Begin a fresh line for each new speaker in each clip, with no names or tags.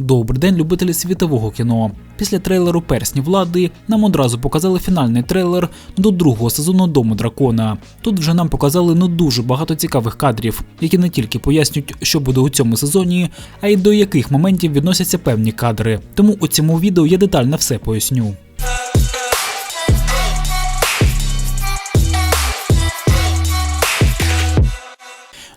Добрий день, любителі світового кіно. Після трейлеру Персні влади нам одразу показали фінальний трейлер до другого сезону Дому дракона. Тут вже нам показали ну дуже багато цікавих кадрів, які не тільки пояснюють, що буде у цьому сезоні, а й до яких моментів відносяться певні кадри. Тому у цьому відео я детально все поясню.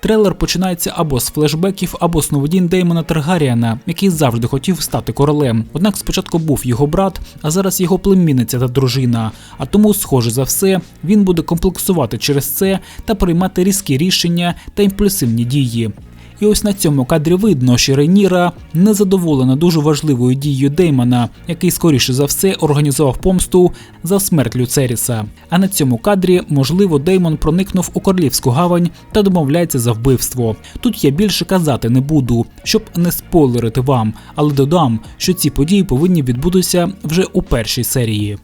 Трейлер починається або з флешбеків, або з новодін Деймона Таргаріана, який завжди хотів стати королем. Однак спочатку був його брат, а зараз його племінниця та дружина. А тому, схоже за все, він буде комплексувати через це та приймати різкі рішення та імпульсивні дії. І ось на цьому кадрі видно, що Рейніра незадоволена дуже важливою дією Деймона, який скоріше за все організував помсту за смерть Люцеріса. А на цьому кадрі, можливо, Деймон проникнув у королівську гавань та домовляється за вбивство. Тут я більше казати не буду, щоб не спойлерити вам, але додам, що ці події повинні відбутися вже у першій серії.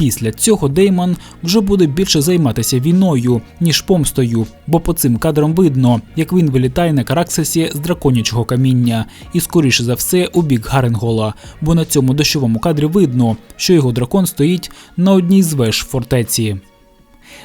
Після цього Деймон вже буде більше займатися війною, ніж помстою, бо по цим кадрам видно, як він вилітає на Караксисі з драконячого каміння, і скоріше за все у бік Гаренгола, бо на цьому дощовому кадрі видно, що його дракон стоїть на одній з веж фортеці.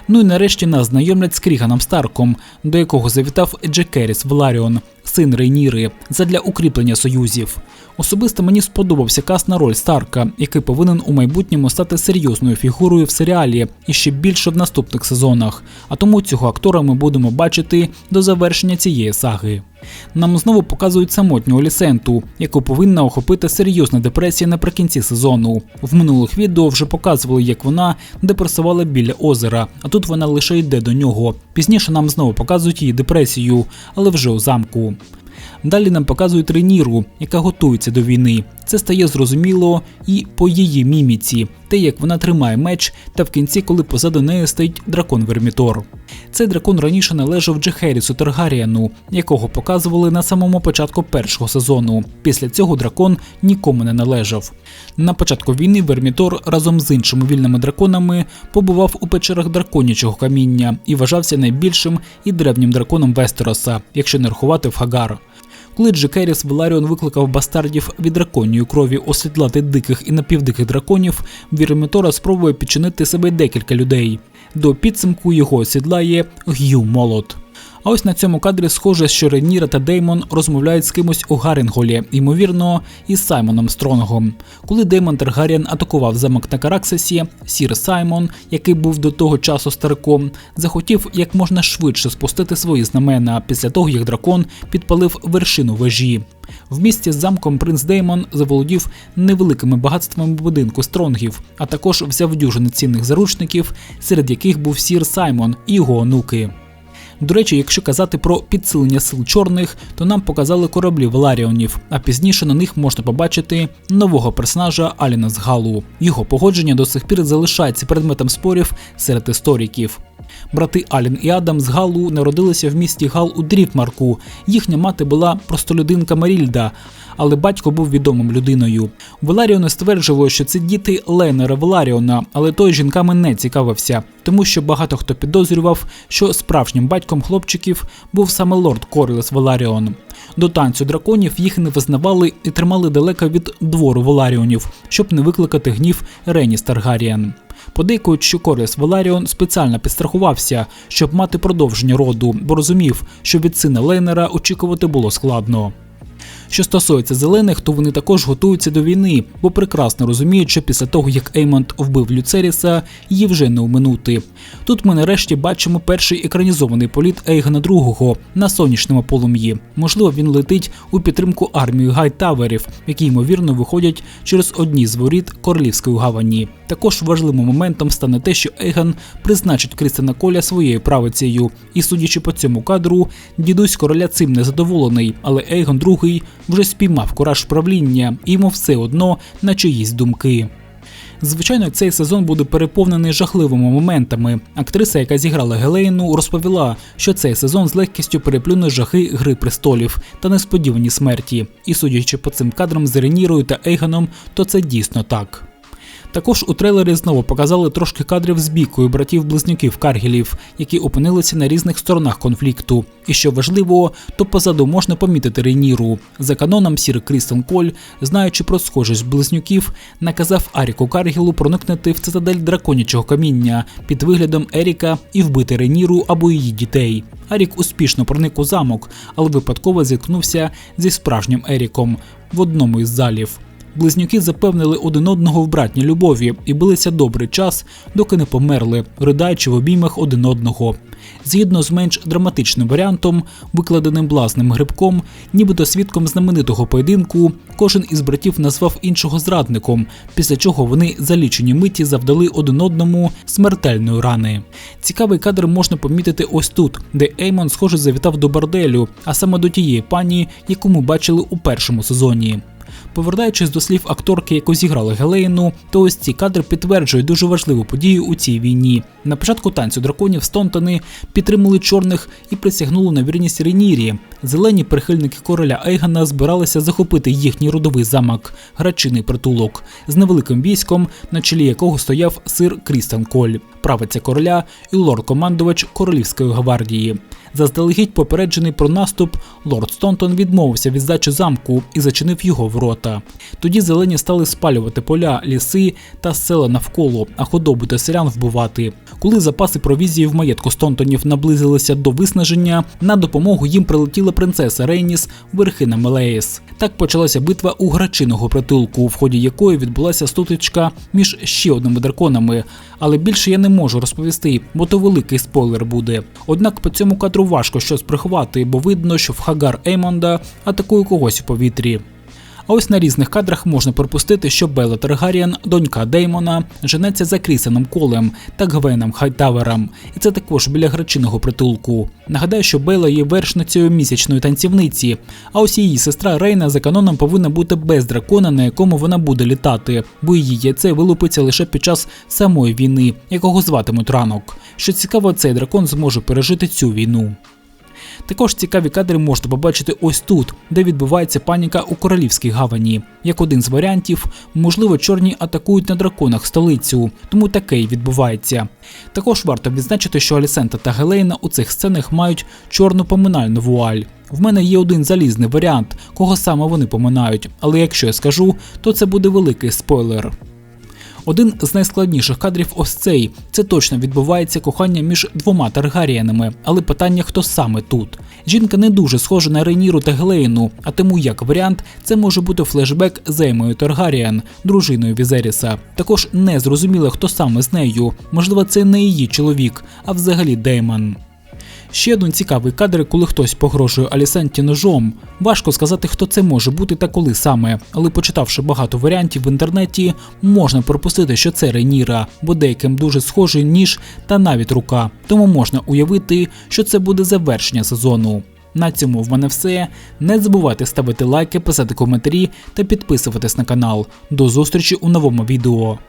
Ну і нарешті нас знайомлять з Кріганом Старком, до якого завітав Джекеріс Вларіон, син Рейніри, задля укріплення союзів. Особисто мені сподобався каст на роль Старка, який повинен у майбутньому стати серйозною фігурою в серіалі і ще більше в наступних сезонах. А тому цього актора ми будемо бачити до завершення цієї саги. Нам знову показують самотню Олісенту, яку повинна охопити серйозна депресія наприкінці сезону. В минулих відео вже показували, як вона депресувала біля озера, а тут вона лише йде до нього. Пізніше нам знову показують її депресію, але вже у замку. Далі нам показують Реніру, яка готується до війни. Це стає зрозуміло і по її міміці, те, як вона тримає меч, та в кінці, коли позаду неї стоїть дракон Вермітор. Цей дракон раніше належав Джехерісу Таргаріану, якого показували на самому початку першого сезону. Після цього дракон нікому не належав. На початку війни Вермітор разом з іншими вільними драконами побував у печерах драконячого каміння і вважався найбільшим і древнім драконом Вестероса, якщо не рахувати в Хагар. Коли Джекеріс Веларіон викликав бастардів від драконію крові освітлати диких і напівдиких драконів, Вірмітора спробує підчинити себе декілька людей. До підсумку його осідлає Г'ю Молот. А ось на цьому кадрі схоже, що Реніра та Деймон розмовляють з кимось у Гарінголі, ймовірно, із Саймоном Стронгом. Коли Деймон Таргаріан атакував замок на Караксисі, Сір Саймон, який був до того часу стариком, захотів як можна швидше спустити свої знамена після того, як дракон підпалив вершину вежі. В місті з замком принц Деймон заволодів невеликими багатствами будинку стронгів, а також взяв дюжини цінних заручників, серед яких був Сір Саймон і його онуки. До речі, якщо казати про підсилення сил чорних, то нам показали кораблі Валаріонів, а пізніше на них можна побачити нового персонажа Аліна з Галу. Його погодження до сих пір залишається предметом спорів серед істориків. Брати Алін і Адам з Галу народилися в місті Гал у Дріфмарку. Їхня мати була простолюдинка Марільда, але батько був відомим людиною. Веларіони стверджували, що це діти Лейнера Веларіона, але той жінками не цікавився, тому що багато хто підозрював, що справжнім батьком хлопчиків був саме лорд Корілес Веларіон. До танцю драконів їх не визнавали і тримали далеко від двору Веларіонів, щоб не викликати гнів Реніс Таргаріан. Подейкують, що Коріс Валаріон спеціально підстрахувався, щоб мати продовження роду, бо розумів, що від сина Лейнера очікувати було складно. Що стосується зелених, то вони також готуються до війни, бо прекрасно розуміють, що після того, як Еймонд вбив Люцеріса, її вже не уминути. Тут ми нарешті бачимо перший екранізований політ Ейгона II на сонячному полум'ї. Можливо, він летить у підтримку армії Гайтаверів, які ймовірно виходять через одні з воріт королівської гавані. Також важливим моментом стане те, що Ейгон призначить Крістена Коля своєю правицею, і судячи по цьому кадру, дідусь короля цим не задоволений, але Ейгон II вже спіймав кураж правління, і йому все одно на чиїсь думки. Звичайно, цей сезон буде переповнений жахливими моментами. Актриса, яка зіграла Гелейну, розповіла, що цей сезон з легкістю переплюне жахи Гри престолів та несподівані смерті. І судячи по цим кадрам з Ренірою та Ейганом, то це дійсно так. Також у трейлері знову показали трошки кадрів з бійкою братів-близнюків Каргілів, які опинилися на різних сторонах конфлікту. І що важливо, то позаду можна помітити Рейніру. За каноном Сір Крістен Коль, знаючи про схожість близнюків, наказав Аріку Каргілу проникнути в цитадель драконячого каміння під виглядом Еріка і вбити Рейніру або її дітей. Арік успішно проник у замок, але випадково зіткнувся зі справжнім Еріком в одному із залів. Близнюки запевнили один одного в братній любові і билися добрий час, доки не померли, riдаючи в обіймах один одного. Згідно з менш драматичним варіантом, викладеним блазним грибком, нібито свідком знаменитого поєдинку, кожен із братів назвав іншого зрадником, після чого вони за лічені миті завдали один одному смертельної рани. Цікавий кадр можна помітити ось тут, де Еймон, схоже, завітав до борделю, а саме до тієї пані, яку ми бачили у першому сезоні. Повертаючись до слів акторки, яку зіграла Гелейну, то ось ці кадри підтверджують дуже важливу подію у цій війні. На початку танцю драконів Стонтони підтримали чорних і присягнули на вірність Ренірі. Зелені прихильники короля Ейгана збиралися захопити їхній родовий замок, грачиний притулок, з невеликим військом, на чолі якого стояв сир Крістен Коль, правиця короля і лорд-командувач королівської гвардії. Заздалегідь попереджений про наступ, лорд Стонтон відмовився від здачі замку і зачинив його ворота. Тоді зелені стали спалювати поля, ліси та села навколо, а худобу та селян вбивати. Коли запаси провізії в маєтку Стонтонів наблизилися до виснаження, на допомогу їм прилетіла принцеса Рейніс Верхина Мелеїс. Так почалася битва у грачиного притулку, в ході якої відбулася стутичка між ще одними драконами. Але більше я не можу розповісти, бо то великий спойлер буде. Однак по цьому кадру важко щось приховати, бо видно, що в Хагар Еймонда атакує когось у повітрі. А ось на різних кадрах можна припустити, що Белла Таргаріан, донька Деймона, женеться за Крісеном Колем та Гвеном Хайтавером, і це також біля грачиного притулку. Нагадаю, що Белла є вершницею місячної танцівниці, а ось її сестра Рейна за каноном повинна бути без дракона, на якому вона буде літати, бо її яйце вилупиться лише під час самої війни, якого зватимуть ранок. Що цікаво, цей дракон зможе пережити цю війну. Також цікаві кадри можна побачити ось тут, де відбувається паніка у королівській гавані. Як один з варіантів, можливо, чорні атакують на драконах столицю, тому таке й відбувається. Також варто відзначити, що Алісента та Гелейна у цих сценах мають чорну поминальну вуаль. В мене є один залізний варіант, кого саме вони поминають, але якщо я скажу, то це буде великий спойлер. Один з найскладніших кадрів ось цей. Це точно відбувається кохання між двома Таргаріянами, але питання хто саме тут. Жінка не дуже схожа на Рейніру та Гелейну, а тому як варіант це може бути флешбек з Еймою Таргаріан, дружиною Візеріса. Також не зрозуміло, хто саме з нею. Можливо, це не її чоловік, а взагалі Деймон. Ще один цікавий кадр, коли хтось погрожує Алісенті ножом. Важко сказати, хто це може бути та коли саме, але почитавши багато варіантів в інтернеті, можна пропустити, що це Рейніра, бо деяким дуже схожий ніж та навіть рука. Тому можна уявити, що це буде завершення сезону. На цьому в мене все. Не забувайте ставити лайки, писати коментарі та підписуватись на канал. До зустрічі у новому відео.